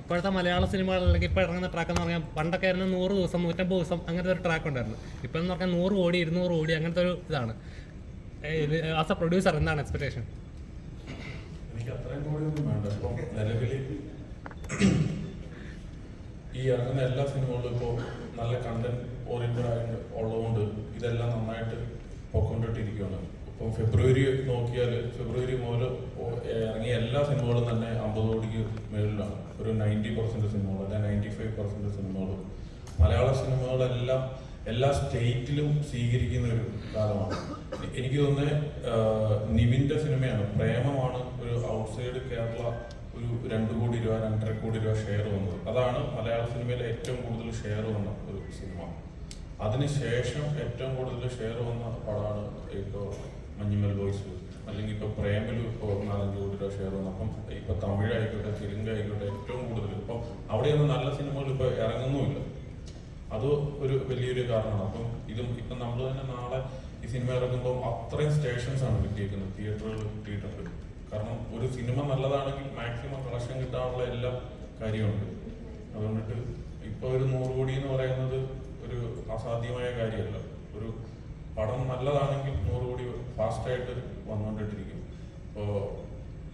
ഇപ്പോഴത്തെ മലയാള സിനിമകൾ അല്ലെങ്കിൽ ഇപ്പോൾ ഇറങ്ങുന്ന ട്രാക്ക് എന്ന് പറഞ്ഞാൽ പണ്ടൊക്കെ ആയിരുന്നു നൂറ് ദിവസം നൂറ്റമ്പത് ദിവസം അങ്ങനത്തെ ഒരു ട്രാക്ക് ഉണ്ടായിരുന്നു. ഇപ്പം എന്ന് പറഞ്ഞാൽ നൂറ് ഓടി ഇരുന്നൂറ് ഓടി അങ്ങനത്തെ ഒരു ഇതാണ്. ആസ് എ പ്രൊഡ്യൂസർ എന്താണ് എക്സ്പെക്ടേഷൻ എനിക്ക് അത്രയും കൂടിയൊന്നും വേണ്ട. ഇപ്പം നിലവിൽ ഈ ഇറങ്ങുന്ന എല്ലാ സിനിമകളും ഇപ്പോൾ നല്ല കണ്ടന്റ് ഓറിയന്റഡ് ആയിട്ട് ഉള്ളതുകൊണ്ട് ഇതെല്ലാം നന്നായിട്ട് പൊക്കൊണ്ടിട്ടിരിക്കുകയാണ് ഇപ്പം ഫെബ്രുവരി നോക്കിയാൽ ഫെബ്രുവരി മുതൽ എല്ലാ സിനിമകളും തന്നെ അമ്പത് കോടിക്ക് മേളിലാണ്. ഒരു നയന്റി പെർസെന്റ് സിനിമകൾ അല്ലെങ്കിൽ നയന്റി ഫൈവ് പെർസെന്റ് സിനിമകളും. മലയാള സിനിമകളെല്ലാം എല്ലാ സ്റ്റേറ്റിലും സ്വീകരിക്കുന്ന ഒരു കാലമാണ്. എനിക്ക് തോന്നുന്നത് നിവിന്റെ സിനിമയാണ്. പ്രേമമാണ് ഒരു ഔട്ട്സൈഡ് കേരള ഒരു രണ്ട് കോടി രൂപ രണ്ടര കോടി രൂപ ഷെയർ വന്നത്. അതാണ് മലയാള സിനിമയിലെ ഏറ്റവും കൂടുതൽ ഷെയർ വന്ന ഒരു സിനിമ. അതിനുശേഷം ഏറ്റവും കൂടുതൽ ഷെയർ വന്ന പടമാണ് ഇപ്പോൾ മഞ്ഞുമൽ ബോയ്സ്. അല്ലെങ്കിൽ ഇപ്പോൾ പ്രേമലു ഇപ്പോൾ ഷെയർ അപ്പം ഇപ്പോൾ തമിഴായിക്കോട്ടെ തെലുങ്ക് ആയിക്കോട്ടെ ഏറ്റവും കൂടുതൽ. ഇപ്പം അവിടെയൊന്നും നല്ല സിനിമകൾ ഇപ്പോൾ ഇറങ്ങുന്നുമില്ല. അത് ഒരു വലിയൊരു കാരണമാണ്. അപ്പം ഇതും ഇപ്പം നമ്മൾ തന്നെ നാളെ ഈ സിനിമ ഇറങ്ങുമ്പോൾ അത്രയും സ്റ്റേഷൻസ് ആണ് കിട്ടിയേക്കുന്നത് തിയേറ്ററുകൾ കിട്ടിയിട്ടുണ്ട്. കാരണം ഒരു സിനിമ നല്ലതാണെങ്കിൽ മാക്സിമം കളക്ഷൻ കിട്ടാനുള്ള എല്ലാ കാര്യമുണ്ട്. അതുകൊണ്ടിട്ട് ഇപ്പൊ ഒരു നൂറ് കോടി എന്ന് പറയുന്നത് ഒരു അസാധ്യമായ കാര്യമല്ല. ഒരു പടം നല്ലതാണെങ്കിൽ നൂറ് കോടി ഫാസ്റ്റായിട്ട് വന്നുകൊണ്ടിട്ടിരിക്കും. ഇപ്പോൾ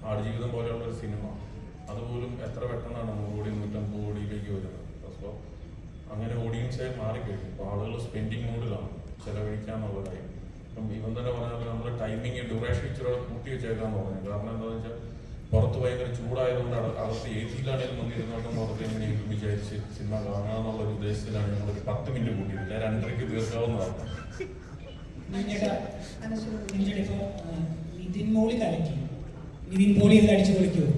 ആടുജീവിതം പോലെയുള്ള ഒരു സിനിമ. അതുപോലും എത്ര പെട്ടെന്നാണ് നൂറ് കോടി നൂറ്റമ്പത് കോടിയിലേക്ക് വരുന്നത്. അപ്പോൾ അങ്ങനെ ഓഡിയൻസായി മാറിക്കഴിഞ്ഞു. ഇപ്പോൾ ആളുകൾ സ്പെൻഡിങ് മൂഡിലാണ് ചെലവഴിക്കാന്നുള്ള ഇപ്പം ഇവൻ തന്നെ പറഞ്ഞാൽ നമ്മൾ ടൈമിങ് ഡ്യൂറേഷൻ ഇച്ചിരി കൂട്ടി വെച്ചേക്കാന്ന് പറഞ്ഞു കാരണം എന്താണെന്ന് വെച്ചാൽ പുറത്ത് ഭയങ്കര ചൂടായതുകൊണ്ടാണ് അക- അകത്ത് സിയിലാണെങ്കിലും നമുക്ക് ഇരുന്നോട്ടും പുറത്ത് എങ്ങനെയെങ്കിലും വിചാരിച്ച് സിനിമ കാണാമെന്നുള്ള ഒരു ഉദ്ദേശത്തിലാണ് ഞങ്ങൾ ഒരു പത്ത് മിനിറ്റ് കൂട്ടിയില്ല രണ്ടരയ്ക്ക് തീർക്കാവുന്നതാണ് നിതിൻ മോളി കലക്കി നിതിൻ പോളി ഇതിൽ അടിച്ചു പൊളിക്കുമോ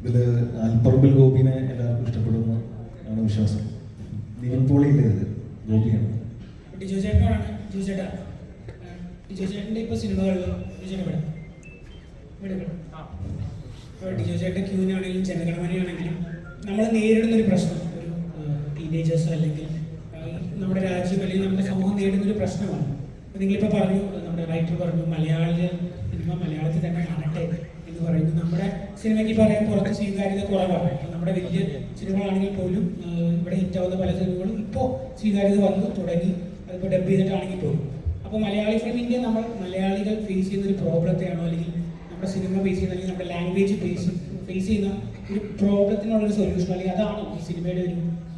ഇതിൽ അൽപ്പറമ്പിൽ ഗോപിനെ എല്ലാവർക്കും ഇഷ്ടപ്പെടുന്ന ആണ് വിശ്വാസം. നിവിൻ പോളിയില്ല ഇത് ഗോപിയാണ്. ടിജോ ചേട്ടനോടാണ് ടിജോ ചേട്ടാ ടിജോ ചേട്ടന്റെ ഇപ്പോൾ സിനിമകളിൽ ടിജോ ഇവിടെ. ഇവിടെ ഇപ്പോൾ ടിജോ ചേട്ടൻ ക്യൂനാണെങ്കിലും ജനഗണമനയാണെങ്കിലും നമ്മൾ നേരിടുന്ന ഒരു പ്രശ്നം ഒരു ടീനേജേഴ്സ് അല്ലെങ്കിൽ നമ്മുടെ രാജ്യം അല്ലെങ്കിൽ നമ്മുടെ സമൂഹം നേരിടുന്ന ഒരു പ്രശ്നമാണ്. നിങ്ങളിപ്പോൾ പറഞ്ഞു നമ്മുടെ റൈറ്റർ പറഞ്ഞു മലയാള സിനിമ മലയാളത്തിൽ തന്നെ കാണട്ടെ എന്ന് പറയുന്നത് നമ്മുടെ സിനിമയ്ക്ക് പറയാൻ കുറച്ച് സ്വീകാര്യത കുറവാണ്. നമ്മുടെ വലിയ സിനിമകളാണെങ്കിൽ പോലും ഇവിടെ ഹിറ്റാവുന്ന പല സിനിമകളും ഇപ്പോൾ സ്വീകാര്യത വന്നു തുടങ്ങി. അതിപ്പോൾ ഡബ് ചെയ്തിട്ടാണെങ്കിൽ പോലും. അപ്പോൾ മലയാളി ഫിലിമിന്റെ നമ്മൾ മലയാളികൾ ഫേസ് ചെയ്യുന്ന ഒരു പ്രോബ്ലത്തെയാണോ അല്ലെങ്കിൽ നമ്മുടെ സിനിമ ഫേസ് ചെയ്യുന്ന അല്ലെങ്കിൽ നമ്മുടെ ലാംഗ്വേജ് ഫേസ് ഫേസ് ചെയ്യുന്ന ഒരു പ്രോബ്ലത്തിനുള്ളൊരു സൊല്യൂഷൻ അല്ലെങ്കിൽ അതാണോ ഈ സിനിമയുടെ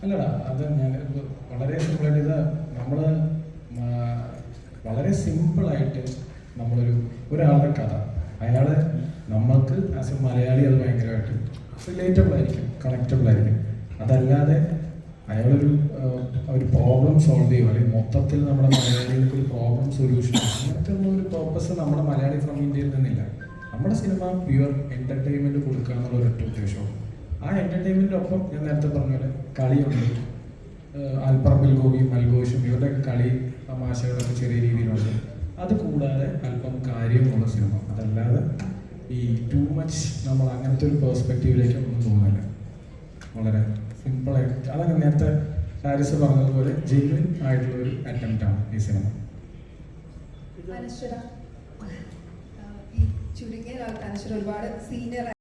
ഒരു അത് ഞാൻ വളരെ സിമ്പിളായിട്ട് ഇത് നമ്മൾ വളരെ സിമ്പിളായിട്ട് നമ്മളൊരു ഒരാളുടെ കഥ. അയാൾ നമ്മൾക്ക് ആസ് എ മലയാളി അത് ഭയങ്കരമായിട്ട് റിലേറ്റബിൾ ആയിരിക്കും കണക്റ്റബിൾ ആയിരിക്കും അതല്ലാതെ അയാളൊരു ഒരു പ്രോബ്ലം സോൾവ് ചെയ്യുക അല്ലെങ്കിൽ മൊത്തത്തിൽ നമ്മുടെ മലയാളികൾക്ക് ഒരു പ്രോബ്ലം സൊല്യൂഷൻ അങ്ങനത്തെ ഒന്നും ഒരു പർപ്പസ് നമ്മുടെ മലയാളി ഫ്രം ഇന്ത്യയിൽ നിന്നില്ല. നമ്മുടെ സിനിമ പ്യുവർ എന്റർടൈൻമെന്റ് കൊടുക്കുക എന്നുള്ള ഒരൊറ്റ ഉദ്ദേശവും. ആ എന്റർടൈൻമെന്റിനൊപ്പം ഞാൻ നേരത്തെ പറഞ്ഞ പോലെ കളിയുണ്ട്. അൽപ്പറമ്പിൽ ഗോപിയും മൽഘോഷും ഇവരുടെയൊക്കെ കളി തമാശകളൊക്കെ ചെറിയ രീതിയിലുണ്ട്. അത് കൂടാതെ അല്പം കാര്യമുള്ള സിനിമ. അതല്ലാതെ ഈ ടു മച്ച് നമ്മൾ അങ്ങനത്തെ ഒരു പേഴ്സ്പെക്റ്റീവിലേക്ക് ഒന്നും തോന്നില്ല വളരെ സിമ്പിളായിട്ട് അതങ്ങനെ നേരത്തെ ഹാരിസ് പറഞ്ഞതുപോലെ ജെന്വിൻ ആയിട്ടുള്ള ഒരു അറ്റംപ്റ്റ് ആണ് ഈ സിനിമ. ഒരുപാട് സീനിയർ